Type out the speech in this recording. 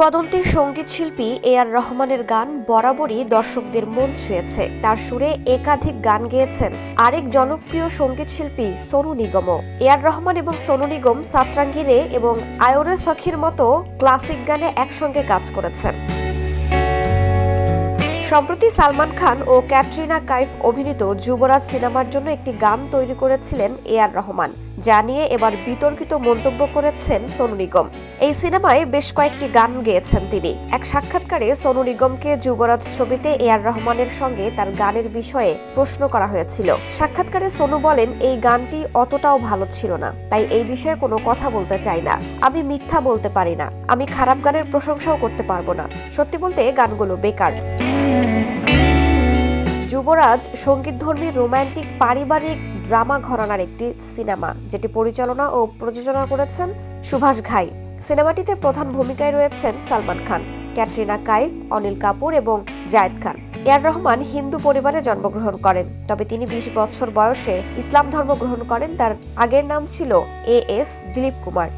কিংবদন্তি সংগীত শিল্পী এ আর রহমানের গান বরাবরই দর্শকদের মন ছুঁয়েছে। তার সুরে একাধিক গান গেয়েছেন। আরেক জনপ্রিয় সংগীত শিল্পী সোনু নিগমও এ আর রহমান এবং সোনু নিগম সাতরাঙ্গিরে এবং আয়োরে সখির মতো ক্লাসিক গানে একসঙ্গে কাজ করেছেন। সম্প্রতি সালমান খান ও ক্যাটরিনা কাইফ অভিনীত যুবরাজ সিনেমার জন্য একটি গান তৈরি করেছিলেন এ আর রহমান। যা নিয়ে এবার বিতর্কিত মন্তব্য করেছেন সোনু নিগম। এই সিনেমায় বেশ কয়েকটি গান গেয়েছেন তিনি। এক সাক্ষাৎকারে সোনু নিগমকে যুবরাজ ছবিতে এ আর রহমানের সঙ্গে তার গানের বিষয়ে প্রশ্ন করা হয়েছিল। সাক্ষাৎকারে সোনু বলেন, এই গানটি অতটাও ভালো ছিল না, তাই এই বিষয়ে কোনো কথা বলতে চাই না। আমি মিথ্যা বলতে পারি না। আমি খারাপ গানের প্রশংসাও করতে পারব না। সত্যি বলতে গানগুলো বেকার। যুবরাজ সঙ্গীতধর্মী রোমান্টিক পারিবারিক ড্রামা ঘরানার একটি সিনেমা, যেটি পরিচালনা ও প্রযোজনা করেছেন সুভাষ ঘাই। সিনেমাটিতে প্রধান ভূমিকায় রয়েছেন সালমান খান, ক্যাটরিনা কাইফ, অনিল কাপুর এবং জায়েদ খান। এয়ার রহমান হিন্দু পরিবারে জন্মগ্রহণ করেন, তবে তিনি বিশ বছর বয়সে ইসলাম ধর্ম গ্রহণ করেন। তার আগের নাম ছিল এ এস দিলীপ কুমার।